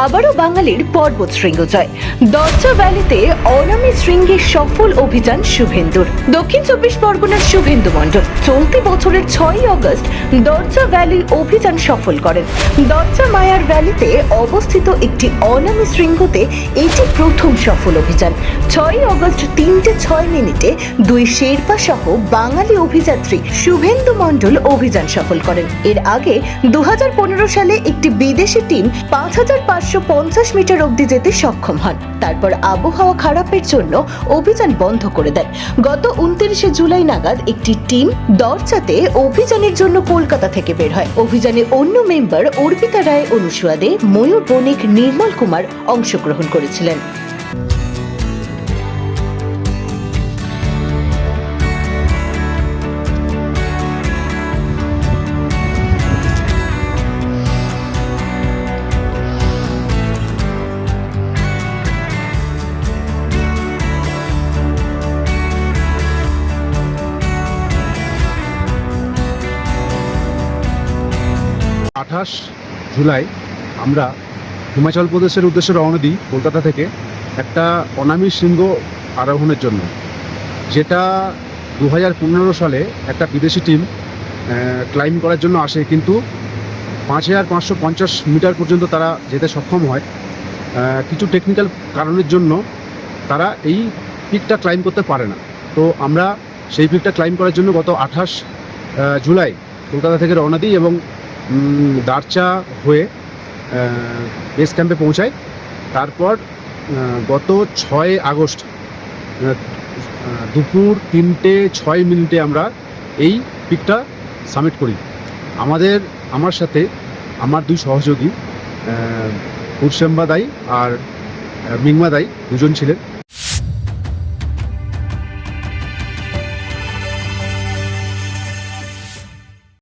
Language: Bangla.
আবারও বাঙালির পর্বত শৃঙ্গ জয় দরজা ভ্যালিতে অনামী শৃঙ্গের সফল অভিযান শুভেন্দুর। দক্ষিণ চব্বিশ পরগনার শুভেন্দু মণ্ডল চলতি বছরের ছয়ই অগস্ট দরজা ভ্যালি অভিযান সফল করেন। দরজা মায়ার ভ্যালিতে অবস্থিত একটি অনামী শৃঙ্গতে এটি প্রথম সফল অভিযান। ছয়ই অগস্ট তিনটে ছয় মিনিটে দুই শেরপা সহ বাঙালি অভিযাত্রী শুভেন্দু মণ্ডল অভিযান সফল করেন। এর আগে দু হাজার পনেরো সালে একটি বিদেশি টিম পাঁচ হাজার পাঁচশো পঞ্চাশ মিটার অবধি যেতে সক্ষম হন। তারপর আবহাওয়া খারাপের জন্য অভিযান বন্ধ করে দেন। গত উনত্রিশে জুলাই নাগাদ একটি টিম দরজাতে অভিযানের জন্য কলকাতা থেকে বের হয়। অভিযানে অন্য মেম্বার অর্পিতা রায় অনুসুয়াদে ময়ূর বণিক নির্মল কুমার অংশগ্রহণ করেছিলেন। আঠাশ জুলাই আমরা হিমাচল প্রদেশের উদ্দেশ্যে রওনা দিই কলকাতা থেকে একটা অনামী শৃঙ্গ আরোহণের জন্য। যেটা দু হাজার পনেরো সালে একটা বিদেশি টিম ক্লাইম করার জন্য আসে, কিন্তু পাঁচ হাজার পাঁচশো পঞ্চাশ মিটার পর্যন্ত তারা যেতে সক্ষম হয়। কিছু টেকনিক্যাল কারণের জন্য তারা এই পিকটা ক্লাইম করতে পারে না। তো আমরা সেই পিকটা ক্লাইম করার জন্য গত আঠাশ জুলাই কলকাতা থেকে রওনা দিই এবং দারচা হয়ে বেস ক্যাম্পে পৌঁছায় তারপর গত ছয় আগস্ট দুপুর তিনটে ছয় মিনিটে আমরা এই পিকটা সাবমিট করি। আমাদের, আমার সাথে আমার দুই সহযোগী কুরশেম্বা দাই আর মিংমা দাই, দুজন ছিলেন।